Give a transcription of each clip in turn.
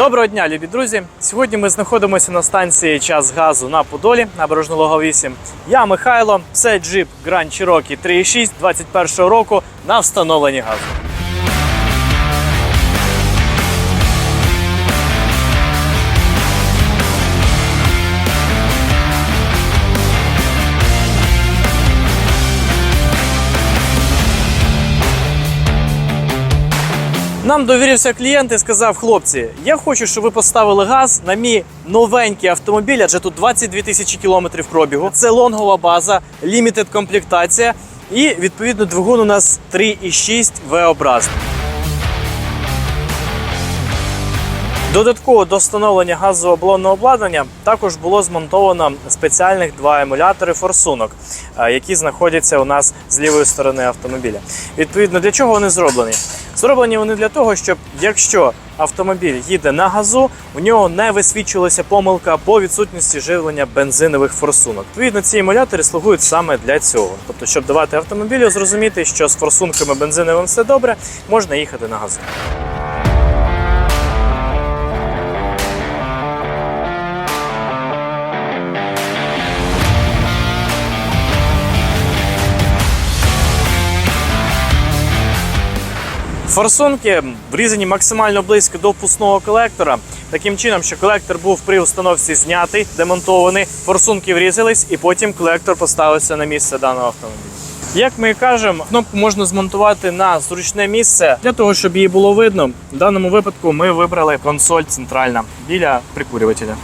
Доброго дня, любі друзі! Сьогодні ми знаходимося на станції час газу на Подолі, набережного 8. Я Михайло, це джип Grand Cherokee 3.6 21 року на встановленні газу. Нам довірився клієнт і сказав: хлопці, я хочу, щоб ви поставили газ на мій новенький автомобіль, адже тут 22 тисячі кілометрів пробігу. Це лонгова база, лімітед комплектація. І відповідно двигун у нас 3,6 V-образний. Додатково до встановлення газового балонного обладнання також було змонтовано спеціальних два емулятори форсунок, е, які знаходяться у нас з лівої сторони автомобіля. Відповідно, для чого вони зроблені? Зроблені вони для того, щоб якщо автомобіль їде на газу, у нього не висвічувалася помилка по відсутності живлення бензинових форсунок. Відповідно, ці емулятори слугують саме для цього. Тобто, щоб давати автомобілю зрозуміти, що з форсунками бензиновим все добре, можна їхати на газу. Форсунки врізані максимально близько до впускного колектора, таким чином, що колектор був при установці знятий, демонтований, форсунки врізались, і потім колектор поставився на місце даного автомобіля. Як ми кажемо, кнопку можна змонтувати на зручне місце для того, щоб її було видно. В даному випадку ми вибрали консоль центральна біля прикурювателя.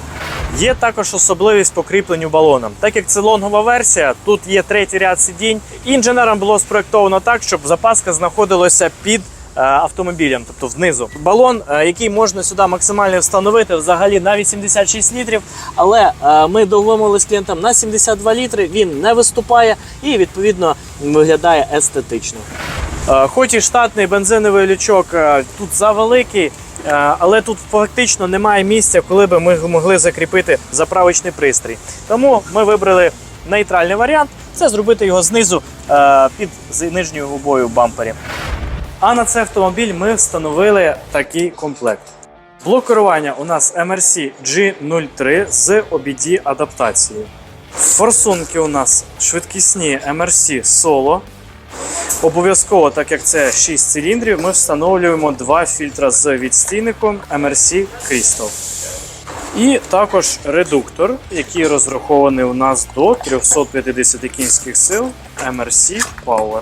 Є також особливість по кріпленню балоном. Так як це лонгова версія, тут є третій ряд сидінь. Інженерам було спроектовано так, щоб запаска знаходилася під е, автомобілем, тобто знизу. Балон, е, який можна сюди максимально встановити, взагалі на 86 літрів. Але е, ми домовилися з клієнтом на 72 літри. Він не виступає і відповідно виглядає естетично. Хоч і штатний бензиновий лючок тут завеликий, але тут фактично немає місця, коли би ми могли закріпити заправочний пристрій. Тому ми вибрали нейтральний варіант це зробити його знизу під нижньою губою в бампері. А на цей автомобіль ми встановили такий комплект. Блок керування у нас MRC G03 з OBD адаптацією. Форсунки у нас швидкісні MRC Solo. Обов'язково, так як це 6 циліндрів, ми встановлюємо два фільтра з відстійником MRC Crystal. І також редуктор, який розрахований у нас до 350 кінських сил MRC Power.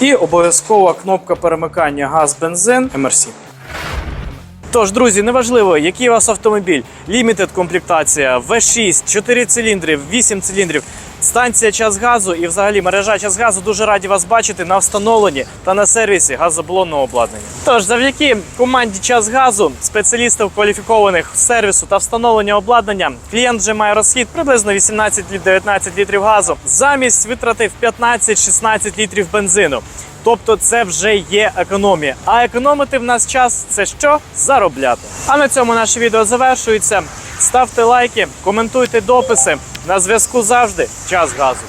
І обов'язкова кнопка перемикання газ-бензин MRC. Тож, друзі, неважливо, який у вас автомобіль, лімітед комплектація, V6, 4 циліндрів, 8 циліндрів, станція час газу і взагалі мережа час газу дуже раді вас бачити на встановленні та на сервісі газоблонного обладнання. Тож, завдяки команді час газу, спеціалістів кваліфікованих сервісу та встановлення обладнання, клієнт вже має розхід приблизно 18-19 літрів газу, замість витратив 15-16 літрів бензину. Тобто це вже є економія. А економити в нас час це що? Заробляти. А на цьому наше відео завершується. Ставте лайки, коментуйте дописи. На зв'язку завжди час газу.